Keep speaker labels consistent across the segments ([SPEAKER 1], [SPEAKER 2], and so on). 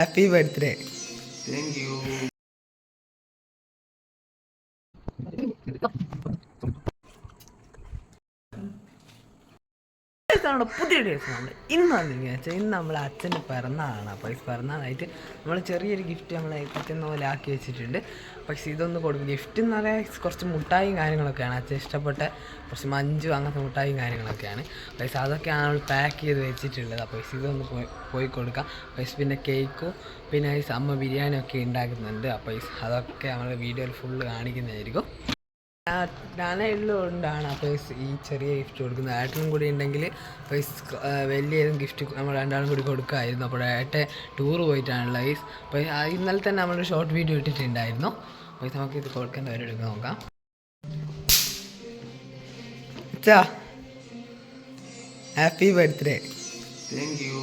[SPEAKER 1] Happy birthday
[SPEAKER 2] thank
[SPEAKER 1] നമ്മുടെ പുതിയ നമ്മൾ ഇന്നാണ് വെച്ചാൽ ഇന്ന് നമ്മൾ അച്ഛന്റെ പിറന്നാളാണ്. അപ്പോൾ ഈ പിറന്നാളായിട്ട് നമ്മൾ ചെറിയൊരു ഗിഫ്റ്റ് നമ്മളെ പറ്റുന്ന പോലെ ആക്കി വെച്ചിട്ടുണ്ട്. പക്ഷേ ഇതൊന്ന് കൊടുക്കും. ഗിഫ്റ്റ് എന്ന് പറയാൻ കുറച്ച് മുട്ടായും കാര്യങ്ങളൊക്കെയാണ്. അച്ഛൻ ഇഷ്ടപ്പെട്ട കുറച്ച് മഞ്ചു അങ്ങനത്തെ മുട്ടായും കാര്യങ്ങളൊക്കെയാണ്. പൈസ അതൊക്കെയാണ് നമ്മൾ പാക്ക് ചെയ്ത് വെച്ചിട്ടുള്ളത്. അപ്പോൾ ഇതൊന്ന് പോയി പോയി കൊടുക്കാം. പൈസ പിന്നെ കേക്കും പിന്നെ അമ്മ ബിരിയാണിയൊക്കെ ഉണ്ടാക്കുന്നുണ്ട്. അപ്പോൾ അതൊക്കെ നമ്മൾ വീഡിയോയിൽ ഫുള്ള് കാണിക്കുന്നതായിരിക്കും. ഞാനേ ഉള്ളതുകൊണ്ടാണ് അപ്പോൾ ഈ ചെറിയ ഗിഫ്റ്റ് കൊടുക്കുന്നത്. ഏട്ടനും കൂടി ഉണ്ടെങ്കിൽ പൈസ വലിയ ഗിഫ്റ്റ് നമ്മൾ രണ്ടാളും കൂടി കൊടുക്കുമായിരുന്നു. അപ്പോൾ ഏട്ടൻ ടൂർ പോയിട്ടാണുള്ള ഗൈസ് അപ്പോൾ ഇന്നലെ തന്നെ നമ്മളൊരു ഷോർട്ട് വീഡിയോ ഇട്ടിട്ടുണ്ടായിരുന്നു. അപ്പോൾ നമുക്ക് ഇത് കൊടുക്കേണ്ട വരെ എടുക്കാൻ നോക്കാം. അച്ഛാ ഹാപ്പി ബർത്ത്ഡേ
[SPEAKER 2] താങ്ക് യു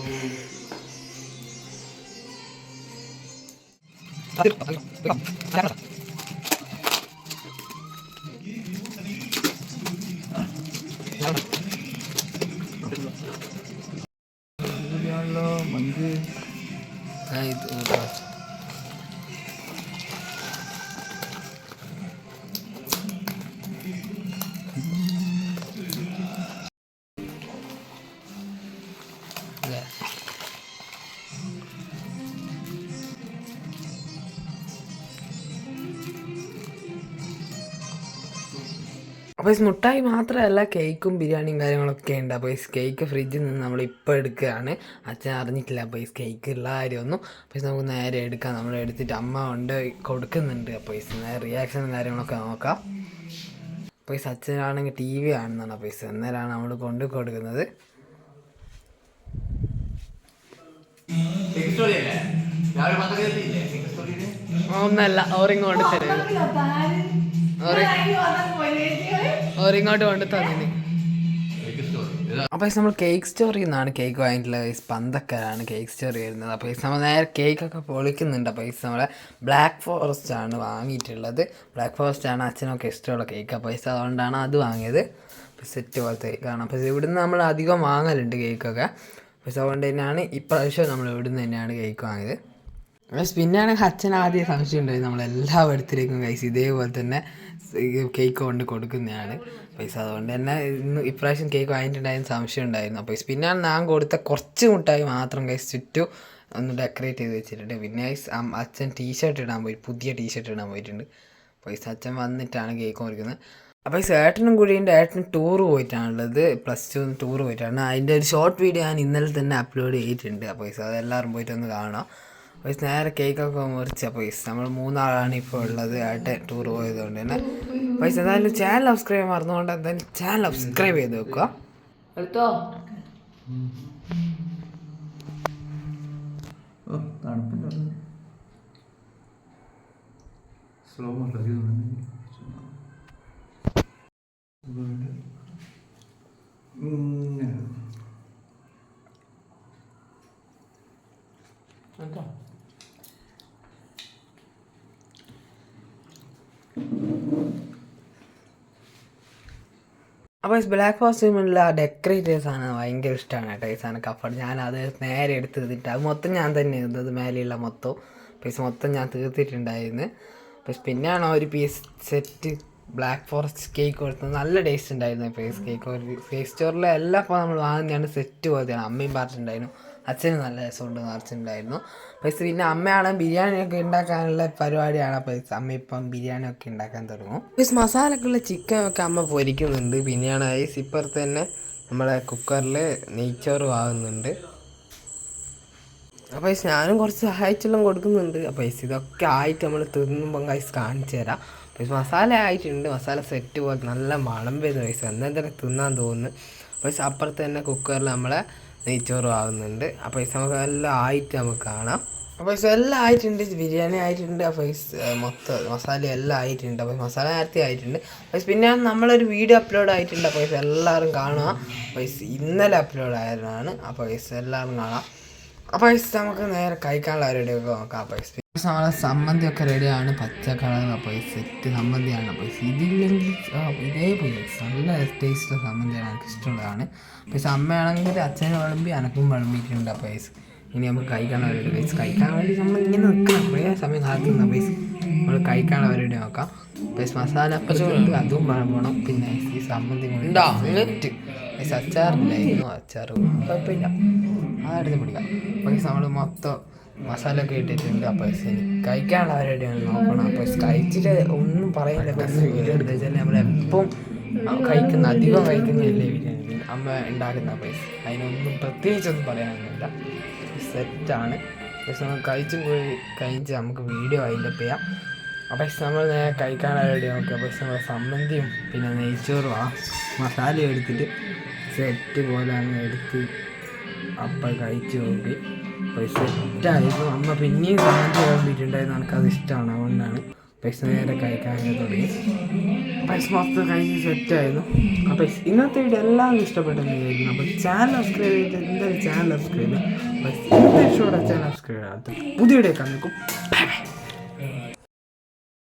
[SPEAKER 1] അപ്പോൾ ഈ മുട്ടായി മാത്രമല്ല കേക്കും ബിരിയാണിയും കാര്യങ്ങളൊക്കെ ഉണ്ട്. അപ്പോൾ ഈ കേക്ക് ഫ്രിഡ്ജിൽ നിന്ന് നമ്മൾ ഇപ്പോൾ എടുക്കുകയാണ്. അച്ഛൻ അറിഞ്ഞിട്ടില്ല. അപ്പോൾ ഈ കേക്ക് ഉള്ള കാര്യമൊന്നും അപ്പോൾ നമുക്ക് നേരെ എടുക്കാം. നമ്മൾ എടുത്തിട്ട് അമ്മ കൊണ്ട് കൊടുക്കുന്നുണ്ട്. അപ്പോൾ ഈ നേരെ റിയാക്ഷനും കാര്യങ്ങളൊക്കെ നോക്കാം. അപ്പോൾ ഈ സച്ചനാണെങ്കിൽ ടി വി കാണുന്നതാണ്. അപ്പോൾ ഈ അന്നേരമാണ് നമ്മൾ കൊണ്ട് കൊടുക്കുന്നത്. ഒന്നല്ല. ഓറിങ്ങോട്ട് തരുന്നത് ഓറിങ്ങോട്ട് കൊണ്ട് തന്നെ അപ്പോൾ നമ്മൾ കേക്ക് സ്റ്റോറിൽ നിന്നാണ് കേക്ക് വാങ്ങിയിട്ടുള്ളത്. ഗൈസ് പന്തക്കരാണ് കേക്ക് സ്റ്റോറി വരുന്നത്. അപ്പോൾ നമ്മൾ നേരെ കേക്കൊക്കെ പൊളിക്കുന്നുണ്ട്. അപ്പോൾ ഗൈസ് നമ്മളെ ബ്ലാക്ക് ഫോറസ്റ്റ് ആണ് വാങ്ങിയിട്ടുള്ളത്. ബ്ലാക്ക് ഫോറസ്റ്റ് ആണ് അച്ഛനൊക്കെ ഇഷ്ടമുള്ള കേക്ക് അപ്പോൾ അതുകൊണ്ടാണ് അത് വാങ്ങിയത്. സെറ്റ് പോലത്തെ കേക്കാണ് അപ്പോൾ ഇവിടുന്ന് നമ്മൾ അധികം വാങ്ങലുണ്ട് കേക്കൊക്കെ പക്ഷെ അതുകൊണ്ട് തന്നെയാണ് ഇപ്രാവശ്യം നമ്മൾ ഇവിടുന്ന് തന്നെയാണ് കേക്ക് വാങ്ങിയത്. പിന്നെയാണ് അച്ഛൻ ആദ്യം സംശയം ഉണ്ടായി നമ്മൾ എല്ലാ കൈസ് ഇതേപോലെ തന്നെ കേക്ക് കൊണ്ട് കൊടുക്കുന്നതാണ്. പൈസ അതുകൊണ്ട് തന്നെ ഇന്ന് ഇപ്രാവശ്യം കേക്ക് വാങ്ങിയിട്ടുണ്ടായിരുന്ന സംശയം ഉണ്ടായിരുന്നു. അപ്പോൾ പിന്നെയാണ് ഞാൻ കൊടുത്ത കുറച്ച് മുട്ടായി മാത്രം കൈസ് ചുറ്റും ഒന്ന് ഡെക്കറേറ്റ് ചെയ്ത് വെച്ചിട്ടുണ്ട്. പിന്നെ അം- അച്ഛൻ ടീഷർട്ട് ഇടാൻ പോയി. പുതിയ ടീഷർട്ട് ഇടാൻ പോയിട്ടുണ്ട്. പൈസ അച്ഛൻ വന്നിട്ടാണ് കേക്ക് മുറിക്കുന്നത് അപ്പോൾ ഈ ഏട്ടനും കൂടിയുണ്ട്. ഏട്ടൻ ടൂർ പോയിട്ടാണുള്ളത്. പ്ലസ് ടു ടൂർ പോയിട്ടാണ്. അതിന്റെ ഒരു ഷോർട്ട് വീഡിയോ ഞാൻ ഇന്നലെ തന്നെ അപ്ലോഡ് ചെയ്തിട്ടുണ്ട്. അപ്പോൾ അതെല്ലാവരും പോയിട്ടൊന്ന് കാണാം പൈസ നേരെ കേക്കൊക്കെ മുറിച്ച പൈസ നമ്മൾ മൂന്നാളാണ് ഇപ്പോൾ ഉള്ളത്. ആട്ടെ ടൂർ പോയതുകൊണ്ട് തന്നെ. പൈസ എന്തായാലും ചാനൽ സബ്സ്ക്രൈബ് മറന്നുകൊണ്ട് എന്തായാലും ചാനൽ സബ്സ്ക്രൈബ് ചെയ്ത് വെക്കുക. എടുത്തോ?
[SPEAKER 2] സ്ലോ മോഷൻ
[SPEAKER 1] അപ്പോൾ ബ്ലാക്ക് കോസ്റ്റ്യൂമിലുള്ള ഡെക്കറേറ്റ് ചെയ്ത സാധനം ഭയങ്കര ഇഷ്ടമാണ് കേട്ടോ ഈ സാധനം കഫർ ഞാൻ അത് നേരെ എടുത്ത് തീർത്തിട്ട് അത് മൊത്തം ഞാൻ തന്നെ ഇരുന്നത് മേലെയുള്ള മൊത്തം പൈസ മൊത്തം ഞാൻ തീർത്തിട്ടുണ്ടായിരുന്നു. പക്ഷെ പിന്നെയാണ് ആ ഒരു piece set black forest cake കൊടുത്തത്. നല്ല ടേസ്റ്റ് ഉണ്ടായിരുന്നു ഫേസ് കേക്ക് ഫേസ് സ്റ്റോറിലെ എല്ലാം ഇപ്പോൾ നമ്മൾ വാങ്ങുന്നതാണ് സെറ്റ് പോലെയാണ് അമ്മയും പറഞ്ഞിട്ടുണ്ടായിരുന്നു അച്ഛനും നല്ല രസമുണ്ട് നിറച്ചിട്ടുണ്ടായിരുന്നു പൈസ പിന്നെ അമ്മയാണെങ്കിൽ ബിരിയാണിയൊക്കെ ഉണ്ടാക്കാനുള്ള പരിപാടിയാണ് പൈസ. അമ്മ ഇപ്പം ബിരിയാണിയൊക്കെ ഉണ്ടാക്കാൻ തുടങ്ങും. പൈസ മസാലക്കുള്ള ചിക്കൻ ഒക്കെ അമ്മ പൊരിക്കുന്നുണ്ട്. പിന്നെയാണ് ഐസ് ഇപ്പുറത്ത് തന്നെ നമ്മളെ കുക്കറിൽ നെയ്ച്ചോറ് ആകുന്നുണ്ട് അപ്പോൾ പൈസ ഞാനും കുറച്ച് സഹായിച്ചെല്ലാം കൊടുക്കുന്നുണ്ട്. അപ്പോൾ ഐസ് ഇതൊക്കെ ആയിട്ട് നമ്മൾ തിന്നുമ്പോൾ ഐസ് കാണിച്ചു തരാം. അപ്പോൾ മസാല ആയിട്ടുണ്ട്. മസാല സെറ്റ് പോലെ നല്ല മണം വരുന്നു ഐസ് എന്നാൽ തന്നെ തിന്നാൻ തോന്നുന്നു. അപ്പോൾ അപ്പുറത്ത് തന്നെ കുക്കറിൽ നമ്മളെ നെയ്ച്ചോറും ആവുന്നുണ്ട്. അപ്പോൾ പൈസ നമുക്ക് എല്ലാം ആയിട്ട് നമുക്ക് കാണാം. അപ്പോൾ പൈസ എല്ലാം ആയിട്ടുണ്ട്. ബിരിയാണി ആയിട്ടുണ്ട്. അപ്പോൾ മൊത്തം മസാല എല്ലാം ആയിട്ടുണ്ട്. അപ്പോൾ മസാല നേരത്തെ ആയിട്ടുണ്ട്. അപ്പോൾ പിന്നെ നമ്മളൊരു വീഡിയോ അപ്ലോഡ് ആയിട്ടുണ്ട്. അപ്പോൾ എല്ലാവരും കാണുക. അപ്പോൾ ഇന്നലെ അപ്ലോഡ് ആയതാണ്. അപ്പോൾ പൈസ എല്ലാവരും കാണാം. അപ്പോൾ പൈസ നമുക്ക് നേരെ കഴിക്കാനുള്ള റെഡിയൊക്കെ നോക്കാം. അപ്പോൾ നമ്മളെ സമ്മന്തിയൊക്കെ റെഡിയാണ് പച്ച പോയി സെറ്റ് സമ്മന്തിയാണ് അപ്പോൾ ഇതില്ലെങ്കിൽ ഇതേ ഐസ് നല്ല ടേസ്റ്റ് സമ്മന്തിയാണ് എനിക്ക് ഇഷ്ടമുള്ളതാണ്. ഐസ് അമ്മയാണെങ്കിൽ അച്ഛനും വിളമ്പി അനക്കും വിളമ്പിയിട്ടുണ്ട്. ഐസ് ഇനി നമുക്ക് കഴിക്കാനുള്ള ഒരു പൈസ കഴിക്കാൻ വേണ്ടി നമ്മൾ ഇങ്ങനെ നിൽക്കണം. കുറേ സമയം കാത്തുന്ന പൈസ നമ്മൾ കഴിക്കാനുള്ള പരിപാടി നോക്കാം. പൈസ മസാല അപ്പച്ചുണ്ട് അതും വേണം പോകണം പിന്നെ ഈ സമ്മന്തി പൈസ അച്ചാറില്ലായിരുന്നു. അച്ചാറ് കുഴപ്പമില്ല. അതെടുത്ത് പിടിക്കാം. പൈസ നമ്മൾ മൊത്തം മസാല ഒക്കെ ഇട്ടിട്ടുണ്ട് അപ്പോൾ കഴിക്കാനുള്ള പരിപാടിയാണ് നോക്കണം. അപ്പോൾ കഴിച്ചിട്ട് ഒന്നും പറയാനില്ല എന്താ വെച്ചാൽ നമ്മളെപ്പം കഴിക്കുന്ന അധികം കഴിക്കുന്നതല്ലേ ബിരിയാണി. അമ്മ ഉണ്ടാക്കുന്ന പൈസ അതിനൊന്നും പ്രത്യേകിച്ചൊന്നും പറയാനൊന്നുമില്ല. സെറ്റാണ് പക്ഷെ നമ്മൾ കഴിച്ചും പോയി കഴിച്ച് നമുക്ക് വീഡിയോ അതിന്റെ ചെയ്യാം. അപ്പോൾ നമ്മൾ നേരെ കഴിക്കാനുള്ള റെഡി നോക്കുക പക്ഷെ നമ്മൾ സമ്മന്തിയും പിന്നെ നെയ്ച്ചോറും ആ മസാല എടുത്തിട്ട് സെറ്റ് പോലെ അങ്ങ് എടുത്ത് അപ്പം കഴിച്ച് നോക്കി. അപ്പോൾ സെറ്റായിരുന്നു അമ്മ പിന്നെയും സമ്മന്തി വേണ്ടിയിട്ടുണ്ടായിരുന്നു എനിക്കത് ഇഷ്ടമാണ്. അതുകൊണ്ടാണ് പൈസ നേരെ കഴിക്കാനൊക്കെ തുടങ്ങി. പൈസ മൊത്തം കഴിഞ്ഞ് സെറ്റായിരുന്നു അപ്പോൾ ഇന്നത്തെ വീഡിയോ എല്ലാവരും ഇഷ്ടപ്പെട്ടെന്ന് വിചാരിക്കുന്നു. ചാനൽ സബ്സ്ക്രൈബ് ചെയ്തിട്ട് എന്തായാലും ചാനൽ സബ്സ്ക്രൈബ് അപ്പോൾ ഇന്നത്തെ ഇഷ്ടപ്പെട്ട ചാനൽ സബ്സ്ക്രൈബ് ചെയ്യാത്ത പുതിയ വീഡിയോ കാണുമ്പോൾ